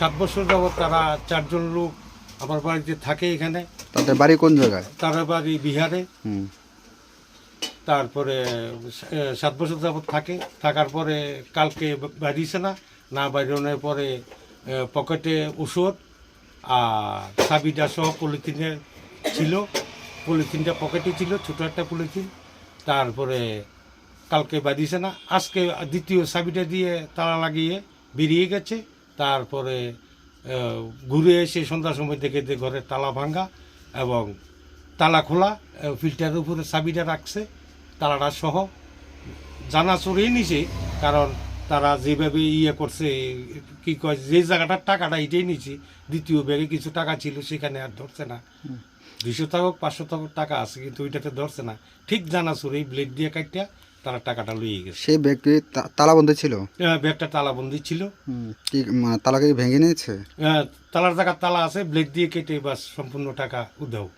সাত বছর যাবৎ তারা চারজন লোক আমার বাড়িতে থাকে এখানে। তাদের বাড়ি কোন জায়গায়? তারা বাড়ি বিহারে। তারপরে সাত বছর যাবৎ থাকে। থাকার পরে কালকে বাড়িয়েছে না না বাড়ানোর পরে পকেটে ওষুধ আর সাবিটা সহ পলিথিনের ছিল। পলিথিনটা পকেটে ছিল ছোটো একটা পলিথিন। তারপরে কালকে বাড়িয়েছে না। আজকে দ্বিতীয় সাবিটা দিয়ে তালা লাগিয়ে বেরিয়ে গেছে। তারপরে ঘুরে এসে সন্ধ্যার সময় দেখে যে ঘরের তালা ভাঙ্গা এবং তালা খোলা ফিল্টারের উপরে চাবিটা রাখছে তালাটা সহ। জানা চড়েই নিছে কারণ তারা যেভাবে ইয়ে করছে কি কয় যে জায়গাটার টাকাটা এটাই নিছে দ্বিতীয় ব্যাগে কিছু টাকা ছিল সেখানে আর ধরছে না। দুইশো টাকা পাঁচশো টাকা টাকা আছে কিন্তু ওইটাতে ধরছে না। ঠিক জানা চড়েই ব্লেড দিয়ে কাটিয়া তারা টাকাটা লুয়ে গেছে। সেই ব্যক্তি তা- তালাবন্ধ ছিল? হ্যাঁ ব্যাগটা তালাবন্দি ছিল। কি তালাকে ভেঙে নিয়েছে? হ্যাঁ তালার জায়গার তালা আছে ব্লেড দিয়ে কেটে বাস সম্পূর্ণ টাকা উধাও